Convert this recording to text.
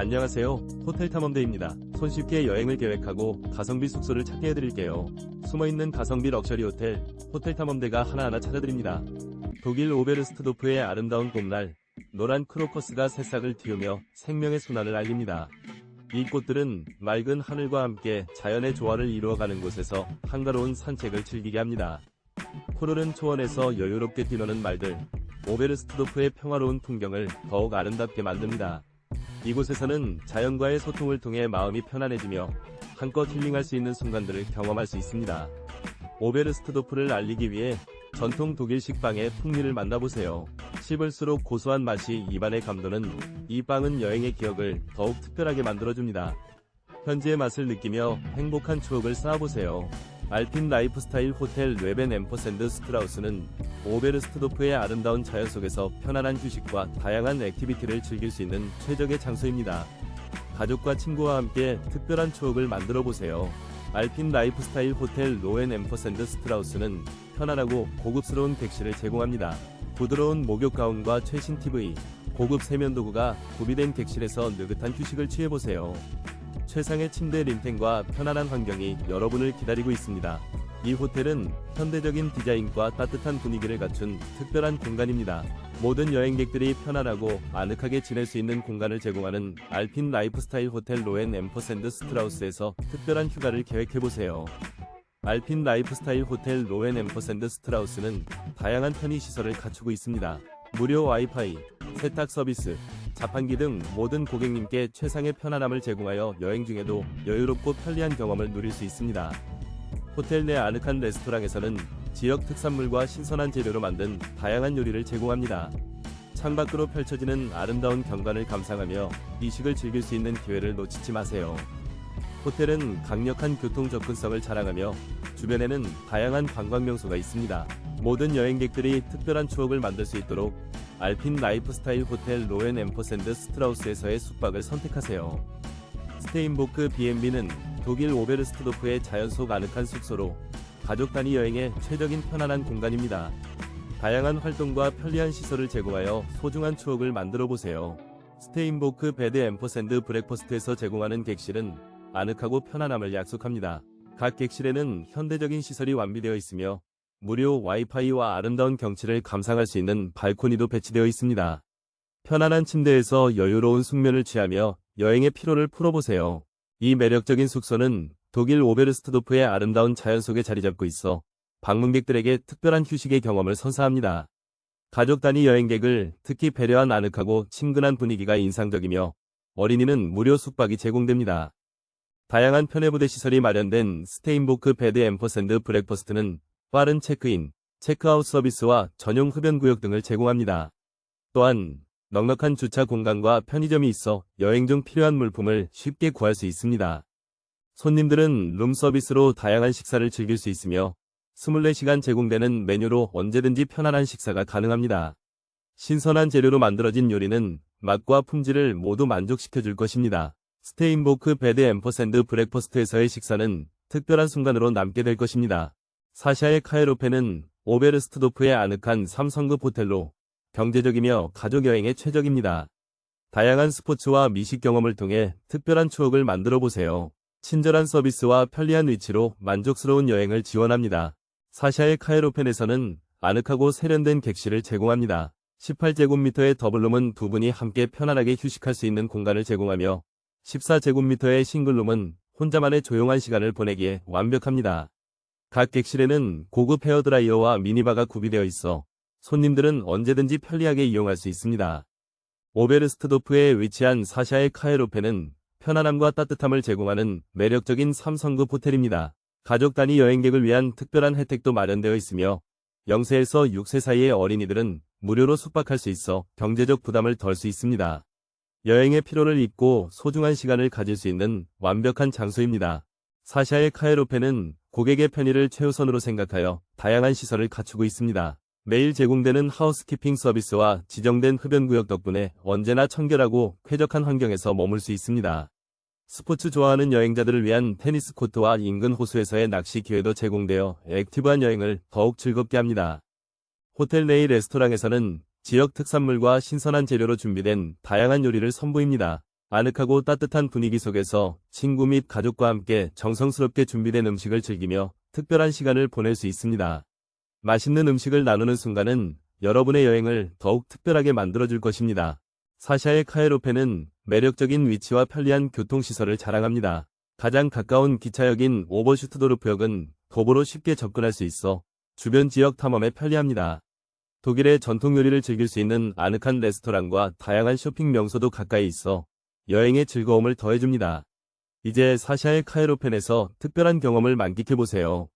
안녕하세요. 호텔 탐험대입니다. 손쉽게 여행을 계획하고 가성비 숙소를 찾게 해드릴게요. 숨어있는 가성비 럭셔리 호텔, 호텔 탐험대가 하나하나 찾아드립니다. 독일 오베르스트도프의 아름다운 봄날, 노란 크로커스가 새싹을 틔우며 생명의 순환을 알립니다. 이 꽃들은 맑은 하늘과 함께 자연의 조화를 이루어가는 곳에서 한가로운 산책을 즐기게 합니다. 푸르른 초원에서 여유롭게 뛰노는 말들, 오베르스트도프의 평화로운 풍경을 더욱 아름답게 만듭니다. 이곳에서는 자연과의 소통을 통해 마음이 편안해지며 한껏 힐링할 수 있는 순간들을 경험할 수 있습니다. 오베르스트도프를 알리기 위해 전통 독일 식 빵의 풍미를 만나보세요. 씹을수록 고소한 맛이 입안에 감도는 이 빵은 여행의 기억을 더욱 특별하게 만들어줍니다. 현지의 맛을 느끼며 행복한 추억을 쌓아보세요. 알핀 라이프스타일 호텔 웨벤 엠퍼샌드 스트라우스는 오베르스트도프의 아름다운 자연 속에서 편안한 휴식과 다양한 액티비티를 즐길 수 있는 최적의 장소입니다. 가족과 친구와 함께 특별한 추억을 만들어 보세요. 알핀 라이프스타일 호텔 로엔 엠퍼샌드 스트라우스는 편안하고 고급스러운 객실을 제공합니다. 부드러운 목욕 가운과 최신 TV, 고급 세면 도구가 구비된 객실에서 느긋한 휴식을 취해보세요. 최상의 침대 림탱과 편안한 환경이 여러분을 기다리고 있습니다. 이 호텔은 현대적인 디자인과 따뜻한 분위기를 갖춘 특별한 공간입니다. 모든 여행객들이 편안하고 아늑하게 지낼 수 있는 공간을 제공하는 알핀 라이프스타일 호텔 로엔 엠퍼샌드 스트라우스에서 특별한 휴가를 계획해보세요. 알핀 라이프스타일 호텔 로엔 엠퍼샌드 스트라우스는 다양한 편의 시설을 갖추고 있습니다. 무료 와이파이, 세탁 서비스, 자판기 등 모든 고객님께 최상의 편안함을 제공하여 여행 중에도 여유롭고 편리한 경험을 누릴 수 있습니다. 호텔 내 아늑한 레스토랑에서는 지역 특산물과 신선한 재료로 만든 다양한 요리를 제공합니다. 창밖으로 펼쳐지는 아름다운 경관을 감상하며 이식을 즐길 수 있는 기회를 놓치지 마세요. 호텔은 강력한 교통 접근성을 자랑하며 주변에는 다양한 관광 명소가 있습니다. 모든 여행객들이 특별한 추억을 만들 수 있도록 알핀 라이프스타일 호텔 로엔 엠퍼샌드 스트라우스에서의 숙박을 선택하세요. 스테인보크 B&B는 독일 오베르스트도프의 자연 속 아늑한 숙소로 가족 단위 여행에 최적인 편안한 공간입니다. 다양한 활동과 편리한 시설을 제공하여 소중한 추억을 만들어 보세요. 스테인보크 베드 엠퍼샌드 브렉퍼스트에서 제공하는 객실은 아늑하고 편안함을 약속합니다. 각 객실에는 현대적인 시설이 완비되어 있으며 무료 와이파이와 아름다운 경치를 감상할 수 있는 발코니도 배치되어 있습니다. 편안한 침대에서 여유로운 숙면을 취하며 여행의 피로를 풀어보세요. 이 매력적인 숙소는 독일 오베르스트도프의 아름다운 자연 속에 자리 잡고 있어 방문객들에게 특별한 휴식의 경험을 선사합니다. 가족 단위 여행객을 특히 배려한 아늑하고 친근한 분위기가 인상적이며 어린이는 무료 숙박이 제공됩니다. 다양한 편의부대 시설이 마련된 스테인보크 베드 엠퍼샌드 브렉퍼스트는 빠른 체크인, 체크아웃 서비스와 전용 흡연구역 등을 제공합니다. 또한 넉넉한 주차 공간과 편의점이 있어 여행 중 필요한 물품을 쉽게 구할 수 있습니다. 손님들은 룸 서비스로 다양한 식사를 즐길 수 있으며 24시간 제공되는 메뉴로 언제든지 편안한 식사가 가능합니다. 신선한 재료로 만들어진 요리는 맛과 품질을 모두 만족시켜 줄 것입니다. 스테인보크 베드 엠퍼샌드 브렉퍼스트에서의 식사는 특별한 순간으로 남게 될 것입니다. 사샤의 카에로페는 오베르스트도프의 아늑한 3성급 호텔로 경제적이며 가족 여행에 최적입니다. 다양한 스포츠와 미식 경험을 통해 특별한 추억을 만들어 보세요. 친절한 서비스와 편리한 위치로 만족스러운 여행을 지원합니다. 사샤의 카에로펜에서는 아늑하고 세련된 객실을 제공합니다. 18제곱미터의 더블룸은 두 분이 함께 편안하게 휴식할 수 있는 공간을 제공하며 14제곱미터의 싱글룸은 혼자만의 조용한 시간을 보내기에 완벽합니다. 각 객실에는 고급 헤어드라이어와 미니바가 구비되어 있어 손님들은 언제든지 편리하게 이용할 수 있습니다. 오베르스트도프에 위치한 사샤의 카에로페는 편안함과 따뜻함을 제공하는 매력적인 3성급 호텔입니다. 가족 단위 여행객을 위한 특별한 혜택도 마련되어 있으며 0세에서 6세 사이의 어린이들은 무료로 숙박할 수 있어 경제적 부담을 덜 수 있습니다. 여행의 피로를 잊고 소중한 시간을 가질 수 있는 완벽한 장소입니다. 사샤의 카에로페는 고객의 편의를 최우선으로 생각하여 다양한 시설을 갖추고 있습니다. 매일 제공되는 하우스키핑 서비스와 지정된 흡연구역 덕분에 언제나 청결하고 쾌적한 환경에서 머물 수 있습니다. 스포츠 좋아하는 여행자들을 위한 테니스 코트와 인근 호수에서의 낚시 기회도 제공되어 액티브한 여행을 더욱 즐겁게 합니다. 호텔 내의 레스토랑에서는 지역 특산물과 신선한 재료로 준비된 다양한 요리를 선보입니다. 아늑하고 따뜻한 분위기 속에서 친구 및 가족과 함께 정성스럽게 준비된 음식을 즐기며 특별한 시간을 보낼 수 있습니다. 맛있는 음식을 나누는 순간은 여러분의 여행을 더욱 특별하게 만들어줄 것입니다. 사샤의 카에로페는 매력적인 위치와 편리한 교통시설을 자랑합니다. 가장 가까운 기차역인 오버슈트도르프역은 도보로 쉽게 접근할 수 있어 주변 지역 탐험에 편리합니다. 독일의 전통 요리를 즐길 수 있는 아늑한 레스토랑과 다양한 쇼핑 명소도 가까이 있어 여행의 즐거움을 더해줍니다. 이제 사샤의 카에로펜에서 특별한 경험을 만끽해보세요.